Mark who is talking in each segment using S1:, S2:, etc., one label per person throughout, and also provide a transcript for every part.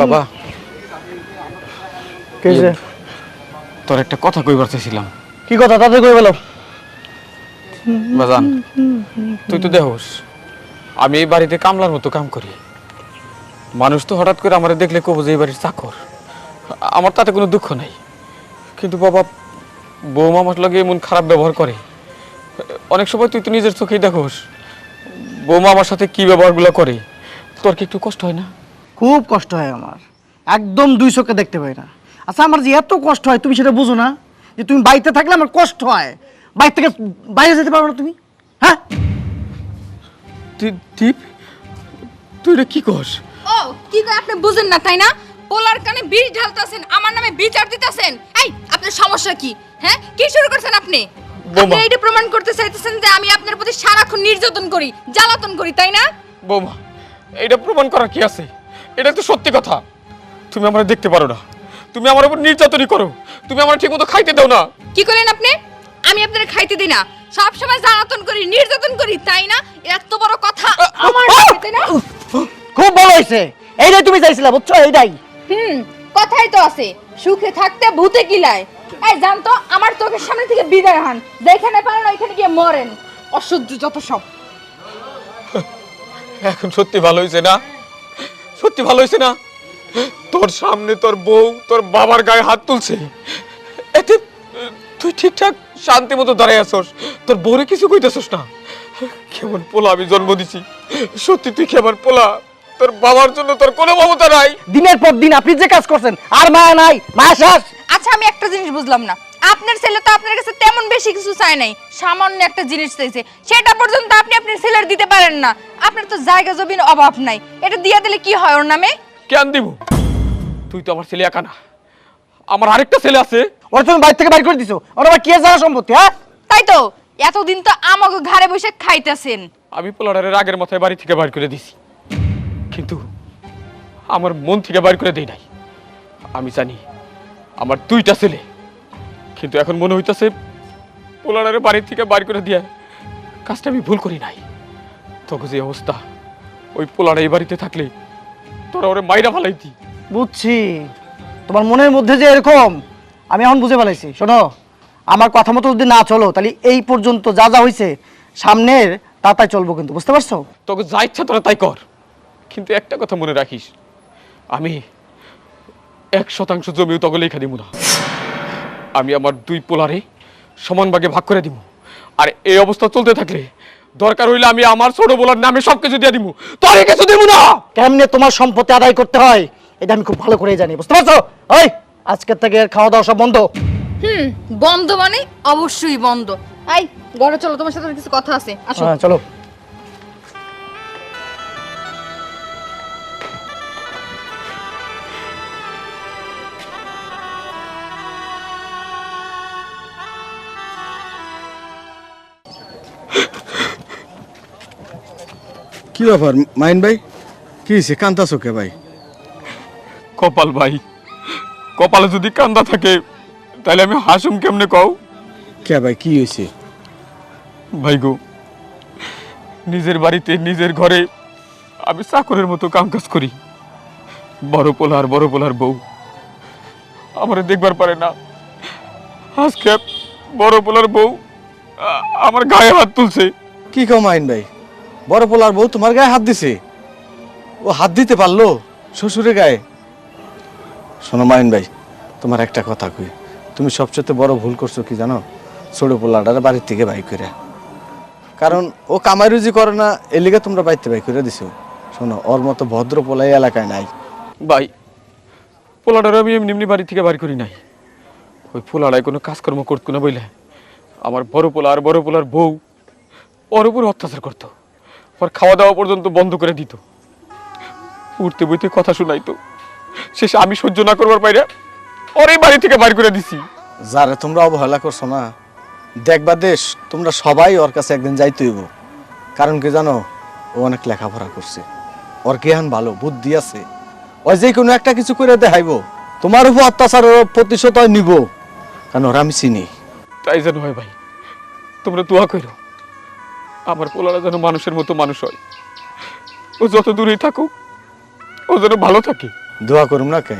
S1: বাবা।
S2: কেছে
S1: তোর একটা কথা কইবার চাইছিলাম।
S2: কি কথা? তাতে কই বলো
S1: বাজান তুই তো দেহস। আমি এই বাড়িতে কামলার মতো কাম করি। মানুষ তো হঠাৎ করে আমার দেখলে কব যে এই বাড়ির চাকর। আমার তাতে কোনো দুঃখ নাই। কিন্তু বাবা বৌমা আমার লগে এমন খারাপ ব্যবহার করে। অনেক সময় তুই তো নিজের চোখেই দেখোস। বৌমা আমার সাথে কি ব্যবহারগুলো করে? তোর কি একটু কষ্ট হয় না?
S2: খুব কষ্ট হয় আমার। একদম দুই চোখে দেখতে পাই না। আচ্ছা আমার যে এত কষ্ট হয় তুমি সেটা বুঝো না? যে তুমি বাড়িতে থাকলে আমার কষ্ট হয়। বাইরে থেকে বাইরে যেতে পারো না তুমি? হ্যাঁ?
S1: তুই দীপ তুই রে কি কস
S3: ও কি করে আপনি বুঝেন না তাই না? পোলার কানে বিষ ঢালতাছেন আমার নামে বিচার দিতেছেন। এই আপনার সমস্যা কি? হ্যাঁ? কি শুরু করছেন আপনি?
S1: বোমা।
S3: আপনি এইটা প্রমাণ করতে চাইতেছেন যে আমি আপনার প্রতি সারাক্ষণ নির্যাতন করি জ্বালাতন করি তাই না?
S1: বৌমা এটা প্রমাণ করার কি আছে? এটা তো সত্যি কথা। তুমি আমার দেখতে পারো না। তুমি আমার উপর নির্যাতনই করো। তুমি আমার ঠিক মতো খাইতে দাও না।
S3: কি করেন আপনি? আমি আপনার খাইতে দিই না। সব সময় জ্বালাতন করি নির্যাতন করি তাই না? এত বড় কথা আমার তাই না?
S2: খুব ভালো হয়েছে এইটাই তুমি চাইছিলে বুঝছ? এইটাই।
S3: হুম কথাই তো আছে। সুখে থাকতে ভূতে কিলায়। এই জানতো আমার চোখের সামনে থেকে বিদায় হন। যেখানে পারেন ওইখানে গিয়ে মরেন। অসহ্য যত সব।
S1: এখন সত্যি ভালো হয়েছে না? সত্যি ভালো হয়েছে না? তোর সামনে তোর বউ তোর বাবার গায়ে হাত তুলছে। এতে তুই ঠিকঠাক শান্তি মতো দাঁড়াই আসস তোর বউরে কিছু কইতেছস না? কেমন পোলা আমি জন্ম দিছি। সত্যি তুই কেমন পোলা? তোর বাবার জন্য তোর কোনো মমতা নাই।
S2: দিনের পর দিন আপনি যে কাজ করছেন আর মায়া নাই মায়া শেষ।
S3: আচ্ছা আমি একটা জিনিস বুঝলাম না। আপনার ছেলে তো আপনার কাছে তেমন বেশি কিছু চায় নাই সামান্য একটা জিনিস চাইছে। সেটা পর্যন্ত আপনি আপনার ছেলের দিতে পারেন না। আপনার তো জায়গা জমির অভাব নাই। এটা দিয়ে দিলে কি হয় ওর নামে?
S1: কেন দিব? তুই তো আমার ছেলে একা না। আমার আরেকটা ছেলে আছে।
S2: ওরা তুমি বাড়ি থেকে বাইর করে দিছো। ওরা আবার কে জানা সম্পত্তি হ্যাঁ?
S3: তাই তো। এতদিন তো আমাকে ঘরে বসে খাইতেছেন।
S1: আমি পোলারের রাগের মাথায় বাড়ি থেকে বাইর করে দিছি। কিন্তু আমার মন থেকে বাইর করে দেই নাই। আমি জানি আমার দুইটা ছেলে। কিন্তু এখন মনে হইতেছে পোলারের বাড়ি থেকে বাইর করে দিয়া কাজটা আমি ভুল করি নাই। তখন যে অবস্থা ওই পোলার এই বাড়িতে থাকলে তোরা ওরে মাইরা ফালাইতি।
S2: বুঝছি। তোমার মনের মধ্যে যে এরকম আমি এখন বুঝে ফেলাইছি। শোনো আমার কথা মতো যদি না চলো তাহলে এই পর্যন্ত যা যা হয়েছে সামনের তা তাই চলবো কিন্তু বুঝতে পারছ?
S1: তোকে যা ইচ্ছা তোরা তাই কর। কিন্তু একটা কথা মনে রাখিস আমি এক শতাংশ জমিও তখন লেখা দিব না। আমি আমার দুই পোলারে সমান ভাগে ভাগ করে দিব আর এই অবস্থা চলতে থাকলে দরকার হইলে আমি আমার ছোট বোলার নামে সব কিছু দিয়ে দিব তোরে কিছু দিব না!
S2: কেমনে তোমার সম্পত্তি আদায় করতে হয় এটা আমি খুব ভালো করেই জানি বুঝতে পারছ? ওই আজকের থেকে এর খাওয়া দাওয়া সব বন্ধ।
S3: হুম বন্ধ মানে অবশ্যই বন্ধ। এই ঘরে চলো তোমার সাথে কিছু কথা আছে আসো।
S2: হ্যাঁ চলো।
S4: কি ব্যাপার মাইন ভাই? কি হয়েছে কান্তাছো কে ভাই?
S1: কপাল ভাই কপালে যদি কান্দা থাকে তাহলে আমি হাসুম কেমনে কও?
S4: কে ভাই কি হয়েছে
S1: ভাই গো নিজের বাড়িতে নিজের ঘরে আমি চাকরের মতো কাম কাজ করি। বড় পোলার বড় পোলার বউ। আমার দেখবার পারে না। আজকে বড় পোলার বউ আমার গায়ে হাত তুলছে।
S4: কি কও মাইন ভাই? বড় পোলার বউ তোমার গায়ে হাত দিছে? ও হাত দিতে পারল শ্বশুরের গায়ে? শোনো, মাইন ভাই, তোমার একটা কথা কই। তুমি সবচেয়ে বড় ভুল করছ কি জানো? ছোট পোলাটার বাড়ির থেকে বাই করে কারণ ও কামাই রুজি করে না, এর লিগে তোমরা বাড়িতে বাই করে দিছো। শোনো, ওর মতো ভদ্র পোলাই এলাকায় নাই।
S1: ভাই, পোলাটার আমি এমনি এমনি বাড়ি থেকে বাড়ি করি নাই। ওই পোলাটায় কোনো কাজকর্ম করতো না বইলে। আমার বড় পোলা আর বড় পোলার বউ ওর উপর অত্যাচার করতো। ওর খাওয়া দাওয়া পর্যন্ত বন্ধ করে দিত। উঠতে বইতে কথা শোনাইতো শেষে আমি সহ্য না করবার বাইরে ওর বাড়ি থেকে বাড়ি করে দিছি।
S4: যারা তোমরা অবহেলা করছ না দেখবা দেশ তোমরা সবাই ওর কাছে একদিন যাইতে হইব। কারণ কি জানো ও অনেক লেখাপড়া করছে। ওর জ্ঞান ভালো বুদ্ধি আছে। ও যে কোনো একটা কিছু করে দেখাইব। তোমার উপর অত্যাচার ওর প্রতিশোধ নিব। কারণ ওরা আমি চিনি।
S1: তাই যেন হয় ভাই তোমরা দোয়া করো আমার পোলারা যেন মানুষের মতো মানুষ হয়। ও যত দূরেই থাকুক ও যেন ভালো থাকে।
S4: দোয়া করুম না কে?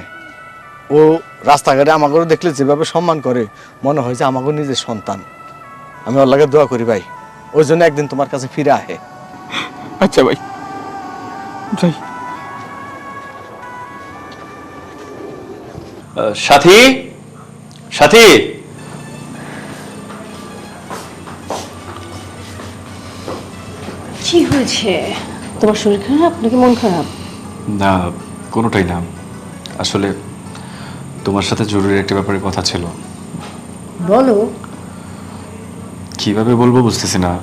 S4: ও রাস্তাঘাটে আমাকেও দেখলে যেভাবে সম্মান করে মনে হয় যে আমাকেও নিজের সন্তান। আমি ওর লাগে দোয়া করি ভাই। ওই জন্য একদিন তোমার কাছে ফিরে আহে।
S1: আচ্ছা ভাই। যাই।
S5: সাথী? সাথী?
S6: কি হয়েছে? তোমার শরীর খারাপ নাকি মন খারাপ?
S5: না কোনোটাই না। আসলে তোমার সাথে জরুরি একটা ব্যাপারে কথা ছিল।
S6: বলো।
S5: কীভাবে বলব বুঝতেছি না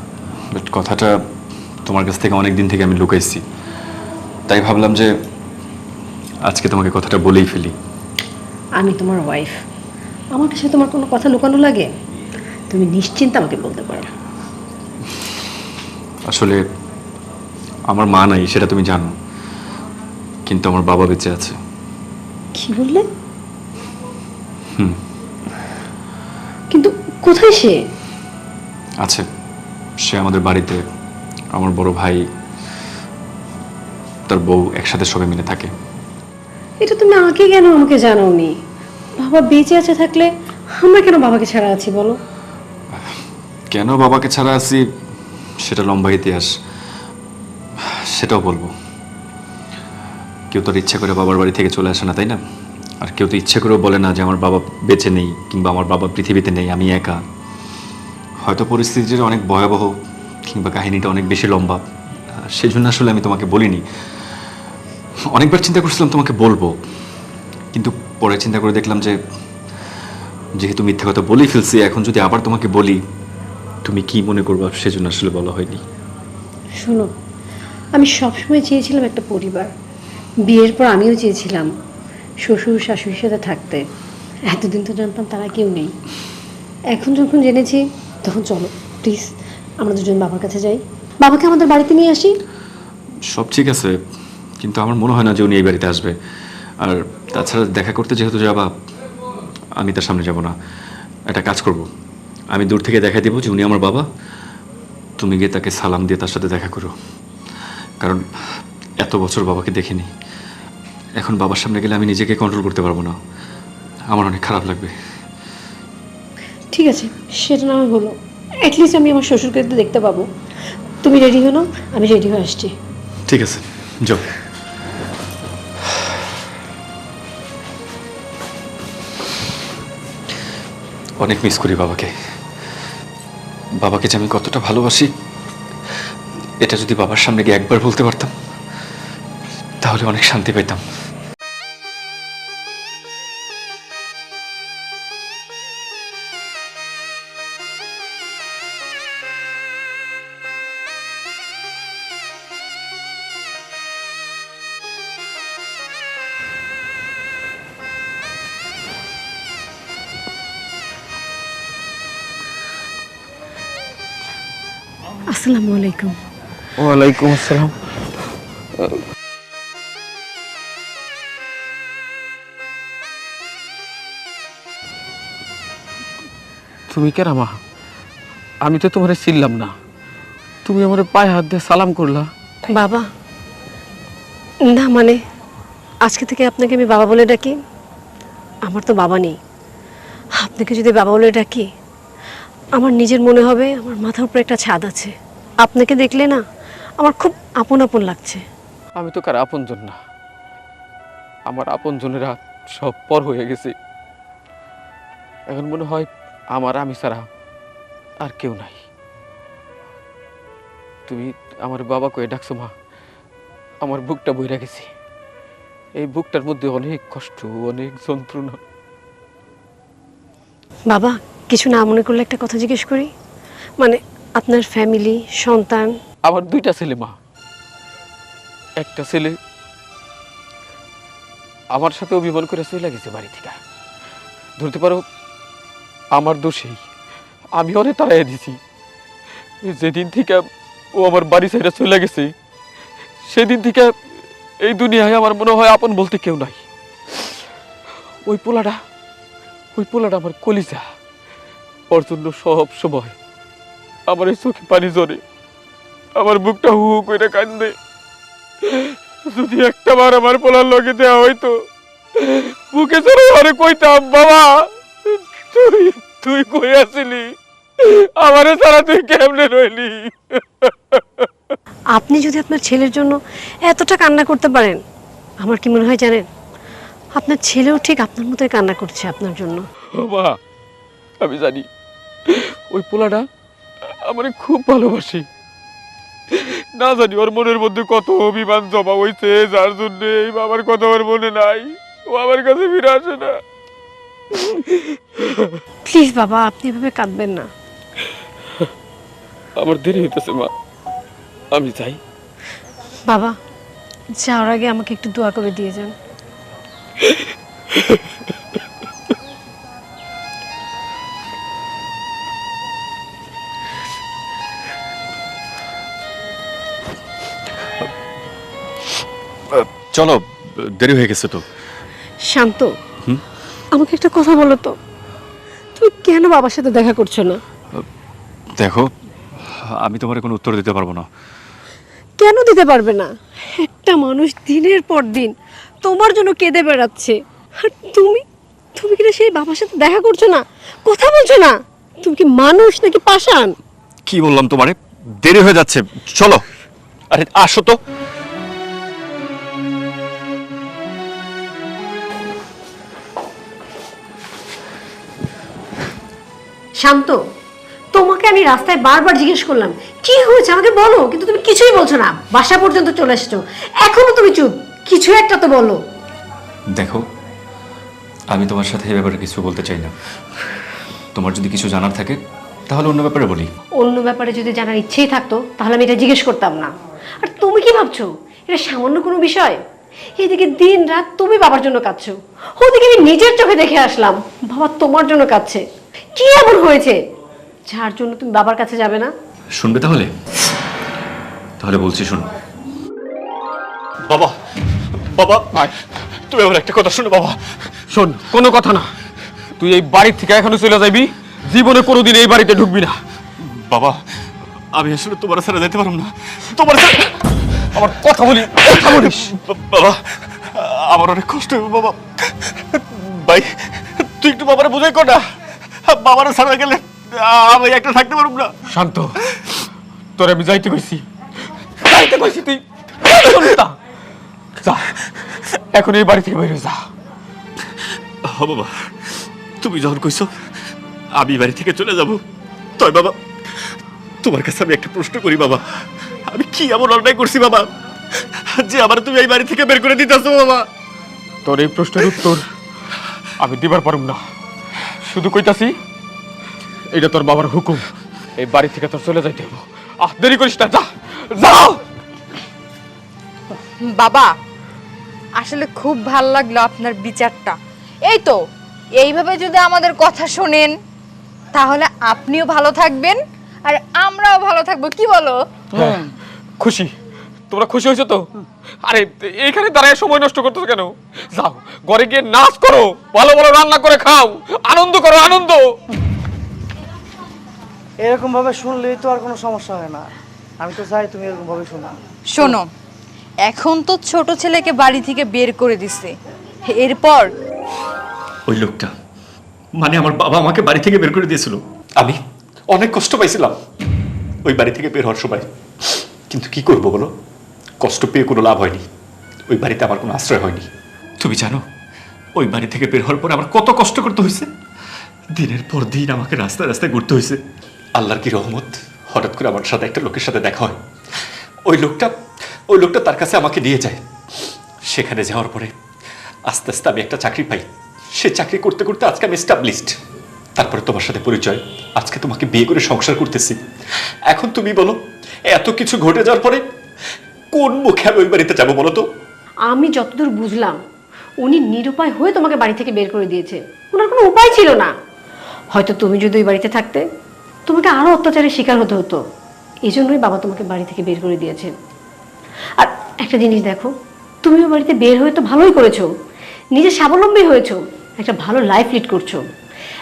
S5: বাট কথাটা তোমার কাছ থেকে অনেক দিন থেকে আমি লুকাইছি। তাই ভাবলাম যে আজকে তোমাকে কথাটা বলেই ফেলি।
S6: আমি তোমার ওয়াইফ আমার কাছে তোমার কোনো কথা লুকানো লাগে? তুমি নিশ্চিন্তে আমাকে বলতে পারো।
S5: আসলে আমার মা নাই সেটা তুমি জানো। কিন্তু আমার বাবা বেঁচে আছে।
S6: কি বললে?
S5: হুম।
S6: কিন্তু কোথায় সে?
S5: আছে। সে আমাদের বাড়িতে। আমার বড় ভাই তার বউ একসাথে সবাই মিলে থাকে।
S6: এটা তুমি আগে কেন আমাকে জানাওনি? বাবা বেঁচে আছে থাকলে আমরা কেন বাবাকে ছাড়া আছি বলো?
S5: কেন বাবাকে ছাড়া আছি? সেটা লম্বা ইতিহাস, সেটাও বলব। কেউ তো ইচ্ছা করে বাবার বাড়ি থেকে চলে আসে না, তাই না? আর কেউ তো ইচ্ছে করেও বলে না যে আমার বাবা বেঁচে নেই কিংবা আমার বাবা পৃথিবীতে নেই, আমি একা। হয়তো পরিস্থিতিটা অনেক ভয়াবহ কিংবা কাহিনীটা অনেক বেশি লম্বা। সেই জন্য আসলে আমি তোমাকে বলিনি। অনেকবার চিন্তা করছিলাম তোমাকে বলব, কিন্তু পরে চিন্তা করে দেখলাম যে, যেহেতু মিথ্যা কথা বলেই ফেলছি, এখন যদি আবার তোমাকে বলি তুমি কি মনে করবা সেজন্য আসলে বলা হয়নি?
S6: শোনো আমি সবসময় চেয়েছিলাম একটা পরিবার। বিয়ের পর আমিও চেয়েছিলাম শ্বশুর শাশুড়ির সাথে থাকতে। এতদিন তো জানতাম তারা কেউ নেই। এখন যখন জেনেছি তখন চলো প্লিজ আমরা দুজন বাবার কাছে যাই। বাবাকে আমাদের বাড়িতে নিয়ে আসি।
S5: সব ঠিক আছে কিন্তু আমার মনে হয় না যে উনি এই বাড়িতে আসবে। আর তাছাড়া দেখা করতে যেহেতু যাবা আমি তার সামনে যাব না। একটা কাজ করব। আমি দূর থেকে দেখা দিব যে উনি আমার বাবা। তুমি গিয়ে তাকে সালাম দিয়ে তার সাথে দেখা করো। কারণ এত বছর বাবাকে দেখিনি। এখন বাবার সামনে গেলে আমি নিজেকে কন্ট্রোল করতে পারব না। আমার অনেক খারাপ লাগবে।
S6: ঠিক আছে সেটা না হয় হলো। অ্যাটলিস্ট আমি আমার শ্বশুরকে তো দেখতে পাবো। তুমি রেডি হলো আমি রেডি হয়ে আসছি।
S5: ঠিক আছে যাও। অনেক মিস করি বাবাকে। বাবাকে যে আমি কতটা ভালোবাসি, এটা যদি বাবার সামনে গিয়ে একবার বলতে পারতাম, তাহলে অনেক শান্তি পেতাম
S6: আসসালামু আলাইকুম।
S1: ওয়ালাইকুম আসসালাম। তুমি কেন মা? আমি তো তোমারে চিনলাম না। তুমি আমার পায়ে হাত দিয়ে সালাম করলা।
S6: বাবা না মানে আজকে থেকে আপনাকে আমি বাবা বলে ডাকি। আমার তো বাবা নেই। আপনাকে যদি বাবা বলে ডাকি আমার নিজের মনে হবে আমার মাথার উপরে একটা ছাদ আছে। আপনাকে দেখলে না আমার খুব আপন আপন লাগছে।
S1: আমি তো কার আপনজন না। আমার আপনজনেরা সব পর হয়ে গেছে। এখন মনে হয় আমার আমি ছাড়া আর কেউ নাই। তুমি আমার বাবা কয়ে ডাকছো মা আমার বুকটা বইরা গেছে। এই বুকটার মধ্যে অনেক কষ্ট অনেক যন্ত্রণা।
S6: বাবা কিছু না মনে করলে একটা কথা জিজ্ঞেস করি। মানে আপনার ফ্যামিলি, সন্তান?
S1: আমার দুইটা ছেলে, মা। একটা ছেলে আমার সাথে অভিমান করে চলে গেছে বাড়ি থেকে। ধরতে পারো, আমার দোষেই। আমি অনেক তাড়াই দিছি। যেদিন থেকে ও আমার বাড়ি ছেড়ে চলে গেছে, সেদিন থেকে এই দুনিয়ায় আমার মনে হয় আপন বলতে কেউ নাই। ওই পোলাটা ওই পোলাটা আমার কলিজা। ওর সব সময় আমার এই চোখে পানি জরে আমার বুকটা হু হু করে কান্দে। যদি একটা বার আমার পোলার লগে দেওয়া হইতো বুকে চড়ে ঘরে কইতাম বাবা তুই তুই কই আসিলি? আমারে ছাড়া তুই কেমনে রইলি?
S6: আপনি যদি আপনার ছেলের জন্য এতটা কান্না করতে পারেন আমার কি মনে হয় জানেন? আপনার ছেলেও ঠিক আপনার মতোই কান্না করছে আপনার জন্য।
S1: ও মা আমি জানি ওই পোলাটা আমারে খুব ভালোবাসি। না জানি ওর মনের মধ্যে কত অভিমান জমা হয়েছে যার জন্য এই বাবার কথা ওর মনে নাই। ও আমার কাছে ফিরে আসে না।
S6: প্লিজ বাবা আপনি এভাবে কাঁদবেন না।
S1: আমার দেরি হইতেছে মা। আমি যাই।
S6: বাবা যাওয়ার আগে আমাকে একটু দোয়া করে দিয়ে যান।
S5: চলো দেরি হয়ে গেছে তো।
S6: শান্ত আমাকে একটা কথা বলো তো। তুমি কেন বাবার সাথে দেখা করছ না?
S5: দেখো আমি তোমার কোনো উত্তর দিতে পারব না।
S6: কেন দিতে পারবে না? একটা মানুষ দিনের পর দিন তোমার জন্য কেঁদে বেড়াচ্ছে। আর তুমি তুমি কিনা সেই বাবার সাথে দেখা করছ না? কথা বলছো না? তুমি কি মানুষ নাকি পাষাণ?
S5: কি বললাম তোমারে? দেরি হয়ে যাচ্ছে চলো। আরে আসো তো।
S6: শান্ত তোমাকে আমি রাস্তায় বারবার জিজ্ঞেস করলাম কি হয়েছে? আমাকে বলো কিন্তু তুমি কিছুই বলছো না। বাসা পর্যন্ত চলে এসছো। এখনও তুমি চুপ কিছু একটা তো বলো।
S5: দেখো আমি তোমার সাথে এই ব্যাপারে কিছু বলতে চাই না। তোমার যদি কিছু জানার থাকে তাহলে অন্য ব্যাপারে বলি।
S6: অন্য ব্যাপারে যদি জানার ইচ্ছেই থাকতো তাহলে আমি এটা জিজ্ঞেস করতাম না। আর তুমি কি ভাবছ? এটা সামান্য কোনো বিষয়? এদিকে দিন রাত তুমি বাবার জন্য কাঁদছো। ওদিকে আমি নিজের চোখে দেখে আসলাম বাবা তোমার জন্য কাঁদছে। কি এমন হয়েছে? যার জন্য তুমি বাবার কাছে যাবে না?
S5: শুনবে তাহলে? তাহলে বলছি শুন। বাবা বাবা তুমি আমার একটা কথা শুনো বাবা।
S1: শোন কোনো কথা না। তুই এই বাড়ির থেকে এখনও চলে যাবি জীবনে কোনোদিন এই বাড়িতে ঢুকবি না।
S5: বাবা আমি আসলে তোমার ছাড়া যেতে পারব না। তোমার
S1: আমার কথা বলি কথা বলিস
S5: বাবা আমার অনেক কষ্ট হবে বাবা। ভাই তুই একটু বাবারে বুঝাই না। বাবার ছাড়া গেলে আমি একটা থাকতে পারব না।
S1: শান্ত তোর আমি যাইতে কইছি। যাইতে কইছি তুই। যা এখন এই বাড়ি থেকে বের হয়ে যা।
S5: হ বাবা। তুমি যখন কইছো আমি বাড়ি থেকে চলে যাব। তয় বাবা তোমার কাছে আমি একটা প্রশ্ন করি বাবা। আমি কি এমন অন্যায় করছি বাবা? যে আমার তুমি এই বাড়ি থেকে বের করে দিতেছো বাবা।
S1: তোর এই প্রশ্নের উত্তর আমি দিবার পারুম না। শুধু কইতাছি এটা তোর বাবার হুকুম। এই বাড়ি থেকে তোর চলে যাইতে হব আহ দেরি করিস না যা যাও
S3: বাবা আসলে খুব ভালো লাগল আপনার বিচারটা। এই তো এইভাবে যদি আমাদের কথা শোনেন তাহলে আপনিও ভালো থাকবেন আর আমরাও ভালো থাকব কি বলো?
S1: হ্যাঁ, খুশি। তোমরা খুশি হয়েছো তো? আরে এখানে দাঁড়ায় সময় নষ্ট করতেছো কেন? যাও ঘরে গিয়ে নাচ করো ভালো ভালো রান্না করে খাও আনন্দ করো আনন্দ।
S2: এরকম ভাবে শুনলেই তো আর কোনো সমস্যা হয় না। আমি তো চাই তুমি এরকম ভাবে শোনা
S3: শোনো এখন তো ছোট ছেলেকে বাড়ি থেকে বের করে দিছে। এরপর
S5: ওই লোকটা মানে আমার বাবা আমাকে বাড়ি থেকে বের করে দিয়েছিল। আমি অনেক কষ্ট পাইছিলাম ওই বাড়ি থেকে বের হওয়ার সময়। কিন্তু কি করব বলো? কষ্ট পেয়ে কোনো লাভ হয়নি। ওই বাড়িতে আমার কোনো আশ্রয় হয়নি। তুমি জানো ওই বাড়ি থেকে বের হওয়ার পর আমার কত কষ্ট করতে হয়েছে। দিনের পর দিন আমাকে রাস্তায় রাস্তায় ঘুরতে হয়েছে। আল্লাহর কি রহমত হঠাৎ করে আমার সাথে একটা লোকের সাথে দেখা হয়। ওই লোকটা ওই লোকটা তার কাছে আমাকে নিয়ে যায়। সেখানে যাওয়ার পরে আস্তে আস্তে আমি একটা চাকরি পাই। সে চাকরি করতে করতে আজকে আমি এস্টাবলিশড তারপরে তোমার সাথে পরিচয়। আজকে তোমাকে বিয়ে করে সংসার করতেছি। এখন তুমি বলো এত কিছু ঘটে যাওয়ার পরে কোন মুখে আমি ওই বাড়িতে যাব বলো তো?
S6: আমি যতদূর বুঝলাম উনি নিরুপায় হয়ে তোমাকে বাড়ি থেকে বের করে দিয়েছে। ওনার কোনো উপায় ছিল না। হয়তো তুমি যদি ওই বাড়িতে থাকতে তোমাকে আরও অত্যাচারের শিকার হতে হতো। এই জন্যই বাবা তোমাকে বাড়ি থেকে বের করে দিয়েছে। আর একটা জিনিস দেখো তুমি ওই বাড়িতে বের হয়ে তো ভালোই করেছ। নিজে স্বাবলম্বী হয়েছো। একটা ভালো লাইফ লিড করছ।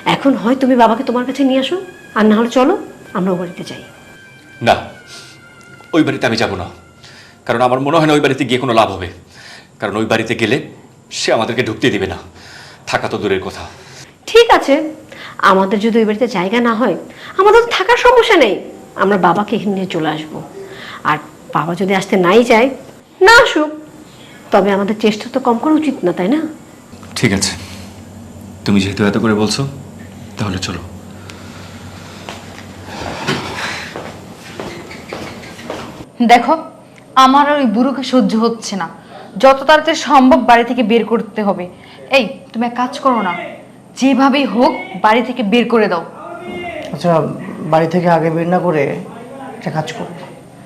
S6: এখন হয় তুমি বাবাকে তোমার কাছে নিয়ে আসো আর না হলে চলো আমরা ও বাড়িতে যাই।
S5: না ওই বাড়িতে আমি যাব না। কারণ আমার মনে হয় না ওই বাড়িতে গিয়ে কোনো লাভ হবে। কারণ ওই বাড়িতে গেলে সে আমাদেরকে ঢুকতে দিবে না। থাকা তো দূরের কথা।
S6: ঠিক আছে। আমাদের যদি ওই বাড়িতে জায়গা না হয় আমাদের তো থাকার সমস্যা নেই। আমরা বাবাকে এখানে নিয়ে চলে আসব। আর বাবা যদি আসতে নাই চায় না আসুক। তবে আমাদের চেষ্টা তো কম করা উচিত না তাই না?
S5: ঠিক আছে। তুমি যেহেতু এত করে বলছো তাহলে চলো।
S3: দেখো আমার আর ওই বুড়োকে সহ্য হচ্ছে না। যত তাড়াতাড়ি সম্ভব বাড়ি থেকে বের করতে হবে। এই তুমি এক কাজ করো না। যেভাবেই হোক বাড়ি থেকে বের করে দাও।
S2: আচ্ছা বাড়ি থেকে আগে বের না করে একটা কাজ করো।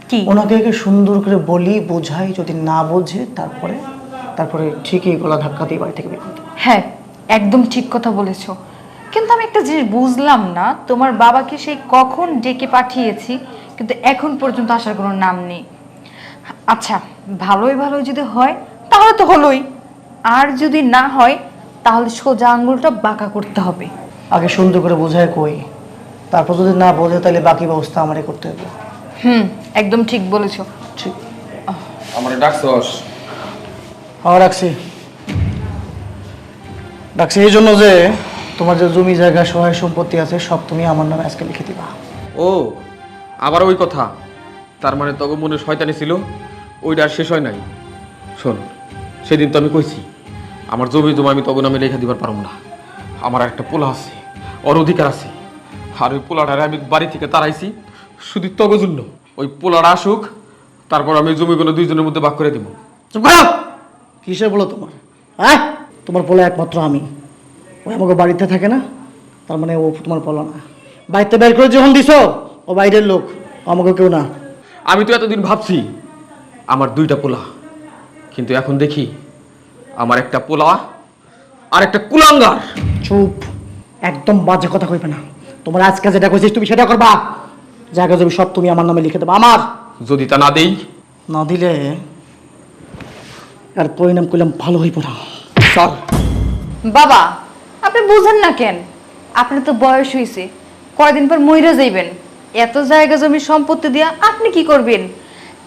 S3: কি?
S2: ওনাকে একে সুন্দর করে বলি বোঝাই যদি না বোঝে তারপরে তারপরে ঠিকই গলা ধাক্কা দিয়ে বাড়ি থেকে বের করতে
S3: হ্যাঁ একদম ঠিক কথা বলেছ। কিন্তু আমি একটা জিনিস বুঝলাম না তোমার বাবাকে সেই কখন ডেকে পাঠিয়েছি কিন্তু এখন পর্যন্ত আসার কোনো নাম নেই। আচ্ছা ভালোই ভালোই যদি হয় তাহলে তো হলোই। আর যদি না হয় তাহলে সোজা আঙ্গুলটা বাঁকা করতে হবে।
S2: আগে সুন্দর করে বোঝায় কই। তারপর যদি না বোঝে তাহলে বাকি ব্যবস্থা আমারই করতে হবে।
S3: হুম একদম ঠিক বলেছ।
S2: ঠিক।
S1: আমার ডাকছস?
S2: হ্যাঁ রাখছি। ডাকছি এই জন্য যে তোমার যে জমি জায়গা সহায় সম্পত্তি আছে সব তুমি আমার নামে আজকে লিখে দিবা।
S1: ও আবার ওই কথা? তার মানে তখন মনে শয়তানি ছিল? ওইটা আর শেষ হয় নাই। শোন, সেদিন তো আমি কইছি, আমার জমি জমা আমি তখন আমি লেখা দিবার পারব না। আমার একটা পোলা আছে, ওর অধিকার আছে। আর ওই পোলাটারে আমি বাড়ি থেকে তাড়াইছি, শুধু তগো জন্য। ওই পোলাটা আসুক, তারপর আমি জমিগুলো দুইজনের মধ্যে ভাগ করে দিব।
S2: কিসে বলো তোমার? হ্যাঁ? তোমার পোলা একমাত্র আমি। ও আমাকে বাড়িতে থাকে না, তার মানে ও তোমার পোলা না। বাড়িতে বের করে যখন দিছো, ও বাইরের লোক আমাকে কেউ না।
S1: আমি তো এতদিন ভাবছি আমার দুইটা পোলা। কিন্তু এখন দেখি আমার একটা পোলা আর একটা কুলাঙ্গার।
S2: চুপ একদম বাজে কথা কইবে না। তোমার আজকে যেটা কইছিস তুমি সেটা করবা। জায়গা জমি সব তুমি আমার নামে লিখে দেবো আমার।
S1: যদি তা না দেই?
S2: না দিলে আর পরিণাম করলাম ভালো হইব না।
S1: চল।
S3: বাবা আপনি বুঝেন না কেন? আপনার তো বয়স হয়েছে কয়দিন পর মইরা যাইবেন। এত জায়গা জমি সম্পত্তি দিয়া আপনি কি করবেন?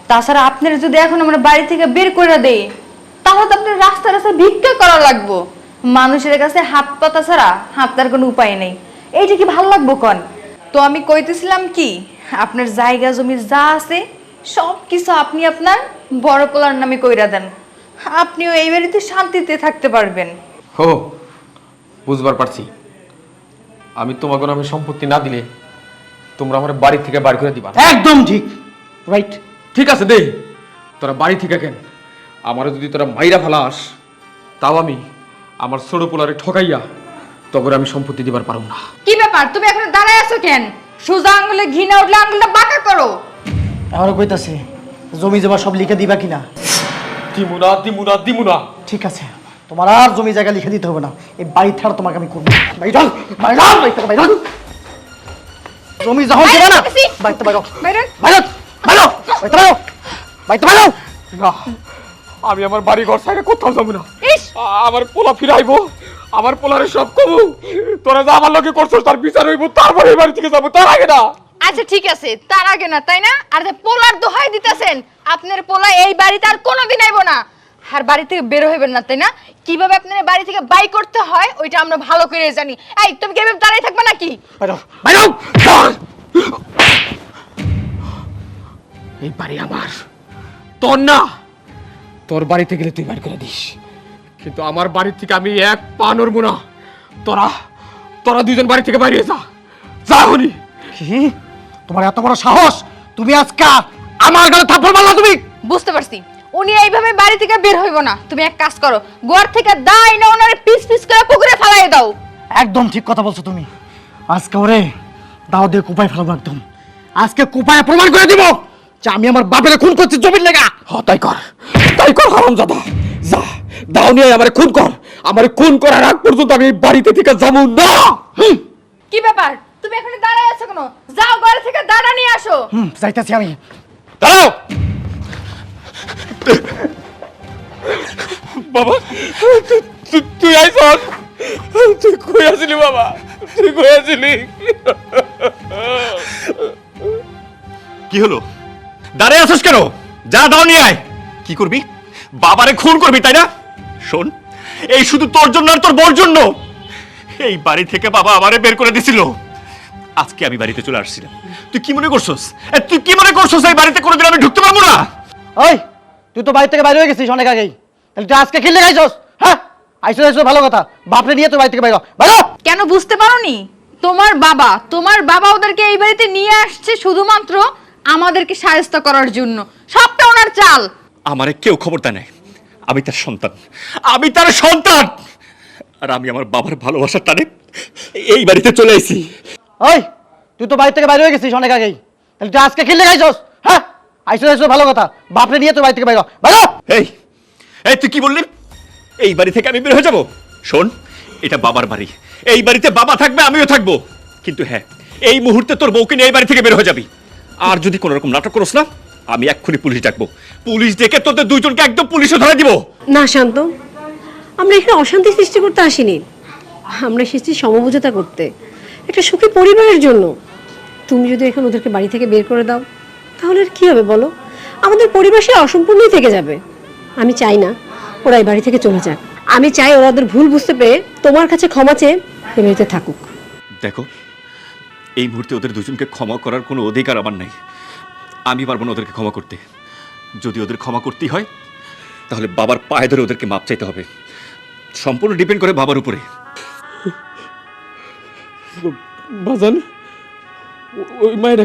S3: তাছাড়া আপনার যদি এখন আমরা বাড়ি থেকে বের করে দেই, তাহলে তো আপনার রাস্তা রাস্তা ভিক্ষা করা লাগবো। মানুষের কাছে হাত পাতা ছাড়া হাতটার কোনো উপায় নেই। এইটা কি ভালো লাগবো কন? তো আমি কইতেছিলাম কি, আপনার জায়গা জমি যা আছে সব কিছু আপনি আপনার বড় পোলার নামে কইরা দেন। আপনিও এই বাড়িতে শান্তিতে থাকতে পারবেন।
S1: হো, বুঝবার পারছি। আমি তোমাকে নামে সম্পত্তি না দিলে তোমরা আমার বাড়ি থেকে বাড়ি করে দিবা।
S2: একদম ঠিক। রাইট
S1: ঠিক আছে দে। তোরা বাড়ি থেকে কেন? আমার যদি তোরা মাইরা ফেলাস তাও আমি আমার ছোট পোলারে ঠকাইয়া তখন আমি সম্পত্তি দিবার পারব না।
S3: কি ব্যাপার? তুমি এখন দাঁড়ায় আছো কেন? সোজা আঙ্গুলে ঘি না উঠলে আঙ্গুলটা বাঁকা করো।
S2: আমারও কইতাছে জমি জমা সব লিখে দিবা কিনা?
S1: দিমুনা দিমুনা দিমুনা।
S2: ঠিক আছে তোমার আর জমি জায়গা লিখে দিতে হবে না। এই বাড়ি ছাড়া তোমাকে আমি করব বাইরন বাইরন বাড়ি যখন দিবে না। বাড়িতে বাইরো।
S3: বাইরন
S2: বাইরো বাড়িতে বাইরো
S1: না আমি আমার বাড়ি ঘর কোথাও যাব না। আমার পোলা ফিরাইবো আমার পোলারে সব কমু তোরা যা আমার লোকে করছ তার বিচার হইব তারপরে এই বাড়ি থেকে যাব তার আগে না?
S3: আচ্ছা ঠিক আছে তার আগে না তাই না? আর যে পোলার দোহাই দিতেছেন আপনার পোলা এই বাড়িতে আর কোনোদিন আইবো না। আর বাড়ি থেকে বের হইবেন না তাই না? কীভাবে আপনার বাড়ি থেকে বাই করতে হয় ওইটা আমরা ভালো করে জানি। এই তুমি কি এভাবে দাঁড়িয়ে থাকবে নাকি?
S2: বাইরো বাইরো!
S1: এই বাড়ি আমার। তোর না। তোর বাড়িতে গেলে তুই বাড়ি করে দিস। কিন্তু আমার বাড়ি থেকে আমি এক পা নড়বো না। তোরা তোরা দুজন বাড়ি থেকে বাইরে যা। যা হনি
S2: কি? তোমার এত বড় সাহস? তুমি আজকে আমার গালে থাপ্পড় মারলা তুমি?
S3: বুঝতে পারছি। উনি এইভাবে বাড়ি থেকে বের হইব না। তুমি এক কাজ করো ঘর থেকে দাই না ওনারে পিস পিস করে পুকুরে ফেলাই দাও।
S2: একদম ঠিক কথা বলছো তুমি। আজকে ওরে দাও দিয়ে কুপায় ফেলাবো একদম। আজকে কুপায় প্রমাণ করে দিব যে আমি আমার বাপের খুন করছি জমির লেগা।
S1: হ তাই কর তাই কর হারাম জাদা যা দাও নিয়ে আমারে খুন কর। আমারে খুন করার আগ পর্যন্ত আমি এই বাড়িতে থেকে যাব না। হুম।
S3: কি ব্যাপার? তুমি এখানে দাঁড়ায় আছো কেন? যাও ঘর থেকে দাঁড়া নিয়ে আসো।
S2: হুম যাইতাছি আমি।
S1: দাঁড়াও! বাবা তুই- তুই- তুই কই আসলি বাবা? তুই কই আসলি?
S5: কি হলো? দাঁড়িয়ে আছিস কেন? যা দাও নিয়ে আয়। কি করবি? বাবারে খুন করবি তাই না? শোন এই শুধু তোর জন্য আর তোর বোর জন্য। এই বাড়ি থেকে বাবা আমারে বের করে দিছিল। আজকে আমি বাড়িতে চলে আসছিলাম। তুই কি মনে করছস? তুই কি মনে করছস এই বাড়িতে কোনোদিন আমি ঢুকতে পারব না?
S2: ওই তুই তো বাড়ি থেকে বাইরে হয়ে গেছিস অনেক আগেই। তাহলে তুই আজকে খেললে গাইছস হ্যাঁ? আইসো আইসো ভালো কথা। বাপরে নিয়ে তো বাড়ি থেকে বাইরে। বাইরে
S3: কেন বুঝতে পারোনি? তোমার বাবা তোমার বাবা ওদেরকে এই বাড়িতে নিয়ে আসছে শুধুমাত্র আমাদেরকে সাহায্য করার জন্য। সবটা ওনার চাল।
S5: আমারে কেউ খবর দেয় নাই। আমি তার সন্তান। আমি তার সন্তান! আর আমি আমার বাবার ভালোবাসার টানে এই বাড়িতে চলে এসেছি
S2: ওই তুই তো বাড়ি থেকে বাইরে হয়ে গেছিস অনেক আগেই। তাহলে তুই আজকে খেললে গাইছস হ্যাঁ আইসো আইসো ভালো কথা। বাপরে নিয়ে তো বাড়ি থেকে বাইরে হ। বাইরে হ।
S5: এই এই তুই কি বললি? এই বাড়ি থেকে আমি বের হয়ে যাব? শোন এটা বাবার বাড়ি। এই বাড়িতে বাবা থাকবে আমিও থাকব। কিন্তু হ্যাঁ এই মুহূর্তে তোর বউকে নিয়ে এই বাড়ি থেকে বের হয়ে যাবি। আর যদি কোনো রকম নাটক করস না আমি এক্ষুনি পুলিশ ডাকবো। পুলিশ ডেকে তোদের দুইজনকে একদম পুলিশে ধরে দিব।
S6: না শান্ত। আমরা এখানে অশান্তি সৃষ্টি করতে আসিনি। আমরা এসেছি সমবোঝতা করতে। একটা সুখী পরিবারের জন্য। তুমি যদি এখন ওদেরকে বাড়ি থেকে বের করে দাও তাহলে আর কি হবে বলো? আমাদের পরিবার সে অসম্পূর্ণই থেকে যাবে। আমি চাই না ওরা এই বাড়ি থেকে চলে যাক। আমি চাই ওরা ওদের ভুল বুঝতে পেরে তোমার কাছে ক্ষমা চেয়ে এ বাড়িতে থাকুক।
S5: দেখো এই মুহূর্তে ওদের দুজনকে ক্ষমা করার কোনো অধিকার আমার নাই। আমি পারব না ওদেরকে ক্ষমা করতে। যদি ওদের ক্ষমা করতেই হয় তাহলে বাবার পায়ে ধরে ওদেরকে মাপ চাইতে হবে। সম্পূর্ণ ডিপেন্ড করে বাবার উপরে।
S1: বাজান ওই মায়ের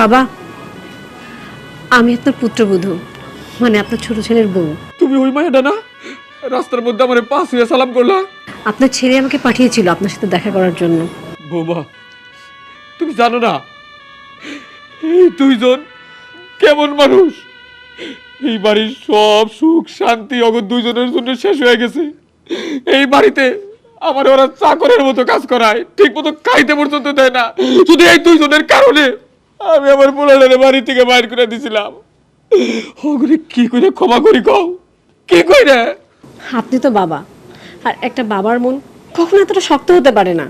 S6: বাবা আমি আপনার পুত্রবধূ মানে আপনার ছোট ছেলের বউ।
S1: তুমি ওই মায়েরটা না? রাস্তার মধ্যে আমার পাশ হয়ে সালাম করলা।
S6: আপনার ছেলে আমাকে পাঠিয়েছিল আপনার সাথে দেখা করার জন্য।
S1: বৌমা তুমি জানো না এই দুইজন কেমন মানুষ? এই বাড়ির সব সুখ শান্তি অগর দুইজনের জন্য শেষ হয়ে গেছে। এই বাড়িতে আমার ওরা চাকরের মতো কাজ করায় ঠিক মতো খাইতে পর্যন্ত দেয় না। শুধু এই দুইজনের কারণে। আমি আমার পোলারে বাড়ি থেকে বাইর করে দিছিলাম। ওগুলি কি করে ক্ষমা করি কও? কি কইরে
S6: আপনি তো বাবা আর একটা বাবার মন কখনো এতটা শক্ত হতে পারে না।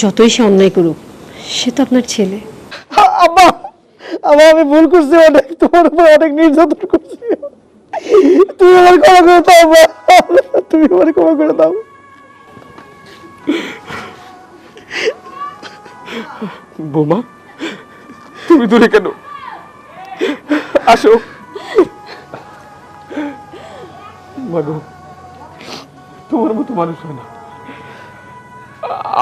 S6: যতই সে অন্যায় করুক সে তো আপনার ছেলে।
S2: আব্বা আব্বা আমি ভুল করছি অনেক তোমার উপর অনেক নির্যাতন করছি। তুমি আমার ক্ষমা করে দাও তুমি আমার ক্ষমা করে দাও।
S1: বোমা তুমি দূরে কেন? আসো। মাগো, তোমার মতো মানুষ হয় না।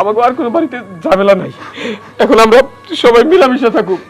S1: আমাকে আর কোনো বাড়িতে ঝামেলা নাই। এখন আমরা সবাই মিলামিশা থাকুক।